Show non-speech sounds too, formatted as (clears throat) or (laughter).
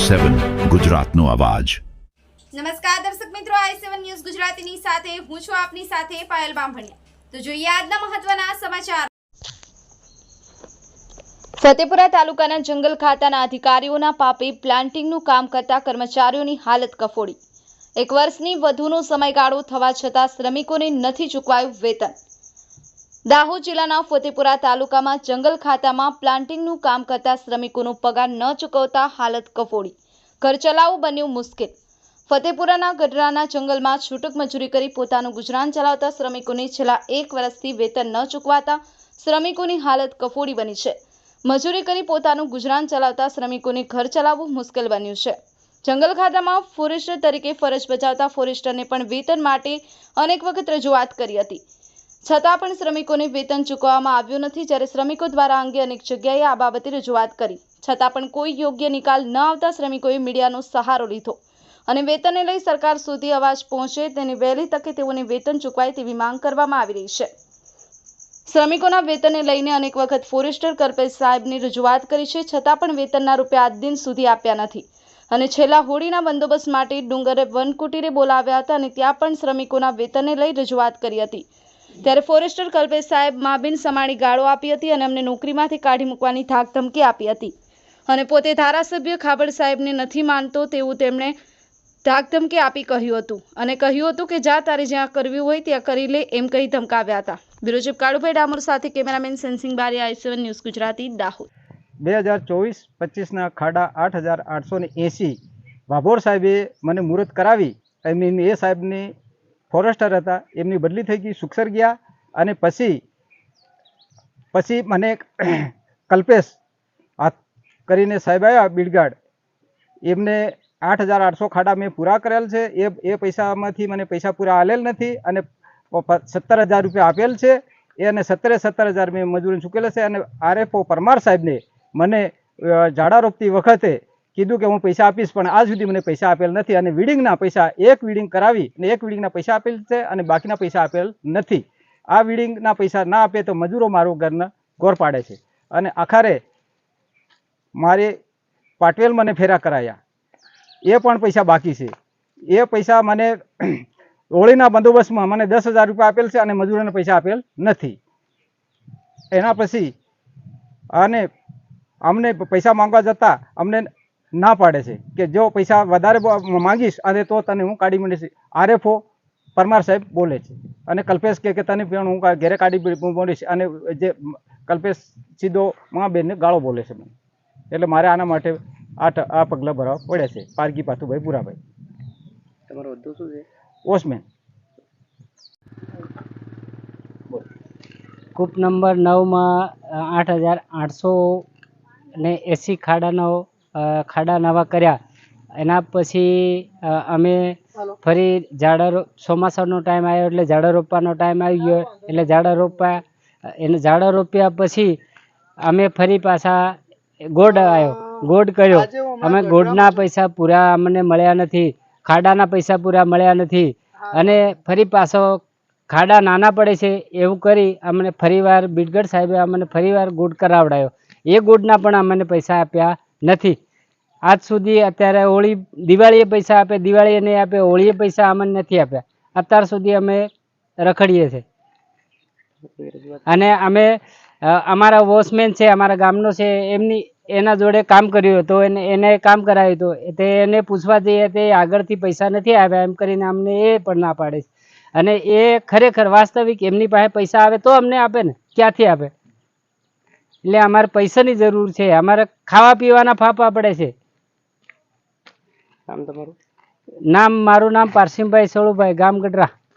સેવન ગુજરાતનો અવાજ. નમસ્કાર દર્શક મિત્રો, આઈ સેવન ન્યૂઝ ગુજરાતીની સાથે હું છું આપની સાથે પાયલ બામભણિયા. તો જોઈએ આજના મહત્વના સમાચાર. ફતેપુરા તાલુકાના જંગલ ખાતાના અધિકારીઓના પાપે પ્લાન્ટિંગનું કામ કરતા કર્મચારીઓની હાલત કફોડી. એક વર્ષની વધુનો સમયગાળો થવા છતાં શ્રમિકોને નથી ચૂકવાયું વેતન. દાહોદ જિલ્લાના ફતેપુરા તાલુકામાં જંગલ ખાતામાં પ્લાન્ટિંગનું કામ કરતા શ્રમિકોનો પગાર ન ચૂકવતા હાલત કફોડી. ઘર ચલાવવું બન્યું મુશ્કેલ. ફતેપુરાના ગઢરાના જંગલમાં છૂટક મજૂરી કરી પોતાનું ગુજરાન ચલાવતા શ્રમિકોને છેલ્લા એક વર્ષથી વેતન ન ચૂકવાતા શ્રમિકોની હાલત કફોડી બની છે. મજૂરી કરી પોતાનું ગુજરાન ચલાવતા શ્રમિકોને ઘર ચલાવવું મુશ્કેલ બન્યું છે. જંગલ ખાતામાં ફોરેસ્ટર તરીકે ફરજ બજાવતા ફોરેસ્ટરને પણ વેતન માટે અનેક વખત રજૂઆત કરી હતી. છતાં પણ શ્રમિકોને વેતન ચૂકવવામાં આવ્યું નથી, જ્યારે શ્રમિકો દ્વારા અંગે અનેક જગ્યાએ આ બાબતે રજૂઆત કરી. છતાં પણ કોઈ યોગ્ય નિકાલ ન આવતા શ્રમિકોએ મીડિયાનો સહારો લીધો અને વેતનને લઈ સરકાર સુધી અવાજ પહોંચે તેની વહેલી તકે તેઓને વેતન ચૂકવાય તેવી માંગ કરવામાં આવી રહી છે. શ્રમિકોના વેતનને લઈને અનેક વખત ફોરેસ્ટર કલ્પેશ સાહેબની રજૂઆત કરી છે, છતાં પણ વેતનના રૂપિયા આજ દિન સુધી આપ્યા નથી અને છેલ્લા હોળીના બંદોબસ્ત માટે ડુંગરે વનકુટીરે બોલાવ્યા હતા અને ત્યાં પણ શ્રમિકોના વેતનને લઈ રજૂઆત કરી હતી. ત્યારે ફોરેસ્ટર કલ્પેશ સાહેબ માબિન સમાણી ગાળો આપી હતી અને અમને નોકરીમાંથી કાઢી મૂકવાની ધાક ધમકી આપી હતી. અને પોતે ધારાસભ્ય ખાબડ સાહેબને નથી માનતો તેવું તેમણે ધાક ધમકી આપી કહ્યું હતું. અને કહ્યું હતું કે, જા, તારે જ્યાં કરવી હોય ત્યાં કરી લે, એમ કહી ધમકાવ્યા હતા. બ્યુરો કાળુભાઈ ડામોર સાથે કેમેરામેન સેન્સિંગ બારી I seven news Gujarati, Dahod. બે હજાર ચોવીસ પચીસના ખાડા આઠ હજાર આઠસો ને એંસી ભાભોર સાહેબે મને મુહૂર્ત કરાવી. એમની એ સાહેબની ફોરેસ્ટર હતા. એમની બદલી થઈ ગઈ, સુખસર ગયા અને પછી પછી મને (clears throat) કલ્પેશ હાથ કરીને સાહેબ આવ્યા બિડગાડ. એમને આઠ હજાર આઠસો ખાડા મેં પૂરા કરેલ છે. એ એ પૈસામાંથી મને પૈસા પૂરા આલેલ નથી અને સત્તર હજાર રૂપિયા આપેલ છે. એ અને સત્તરે સત્તર હજાર મેં મજૂરી ચૂકેલા છે અને આરએફઓ પરમાર સાહેબને મને ઝાડા રોપતી વખતે કીધું કે હું પૈસા આપીશ, પણ આજ સુધી મને પૈસા આપેલ નથી અને વિડિંગના પૈસા એક વીડિંગ કરાવી અને એક વિડિંગના પૈસા આપેલ છે અને બાકીના પૈસા આપેલ નથી. આ વિડિંગના પૈસા ના આપે તો મજૂરો મારું ઘરને ગોર પાડે છે. અને આખરે મારે પાટવેલ મને ફેરા કરાયા. એ પણ પૈસા બાકી છે. એ પૈસા મને (clears throat) હોળીના બંદોબસ્તમાં મને દસ હજાર રૂપિયા આપેલ છે અને મજૂરોને પૈસા આપેલ નથી. એના પછી અને અમને પૈસા માંગવા જતાં અમને ના પાડે છે કે જો પૈસા વધારે માગીશ અને તો તને હું કાઢી મળીશ આરએફઓ પરમાર સાહેબ બોલે છે. અને કલ્પેશ કહે કે તને પણ હું ઘેરે કાઢી મળીશ અને જે કલ્પેશ સીધો મા બેનને ગાળો બોલે છે મને. એટલે મારે આના માટે આ આ પગલાં ભરવા પડે છે. પારકી પાથુભાઈ પુરાભાઈ તમારો વધુ શું છે? વોચમેન કૂપ નંબર નવમાં આઠ હજાર આઠસો ને એંસી ખાડાનો ખાડા નવા કર્યા. એના પછી અમે ફરી ઝાડા ચોમાસાનો ટાઈમ આવ્યો એટલે ઝાડા રોપવાનો ટાઈમ આવી ગયો. એટલે ઝાડા રોપવા એને ઝાડા રોપ્યા પછી અમે ફરી પાછા ગોડ આવ્યો. ગોડ કર્યો. અમે ગોડના પૈસા પૂરા અમને મળ્યા નથી. ખાડાના પૈસા પૂરા મળ્યા નથી. અને ફરી પાછો ખાડા નાના પડે છે એવું કરી અમને ફરીવાર બિડગઢ સાહેબે અમને ફરીવાર ગુડ કરાવડાયો. એ ગુડના પણ અમને પૈસા આપ્યા નથી. આજ સુધી અત્યારે હોળી દિવાળીએ પૈસા આપે, દિવાળીએ નહીં આપે, હોળીએ પૈસા અમને નથી આપ્યા. અત્યાર સુધી અમે રખડીએ છીએ અને અમે અમારા વોચમેન છે, અમારા ગામનો છે, એમની, એના જોડે કામ કર્યું હતું, એને એને કામ કરાવ્યું હતું. તે એને પૂછવા જઈએ તે આગળથી પૈસા નથી આવ્યા એમ કરીને અમને એ પણ ના પાડે છે. અને એ ખરેખર વાસ્તવિક એમની પાસે પૈસા આવે તો અમને આપે ને, ક્યાંથી આપે? એટલે અમારે પૈસાની જરૂર છે, અમારે ખાવા પીવાના ફાફા પડે છે. નામ તમારું? નામ મારું નામ પારસીમભાઈ સળુભાઈ ગામ ગઢરા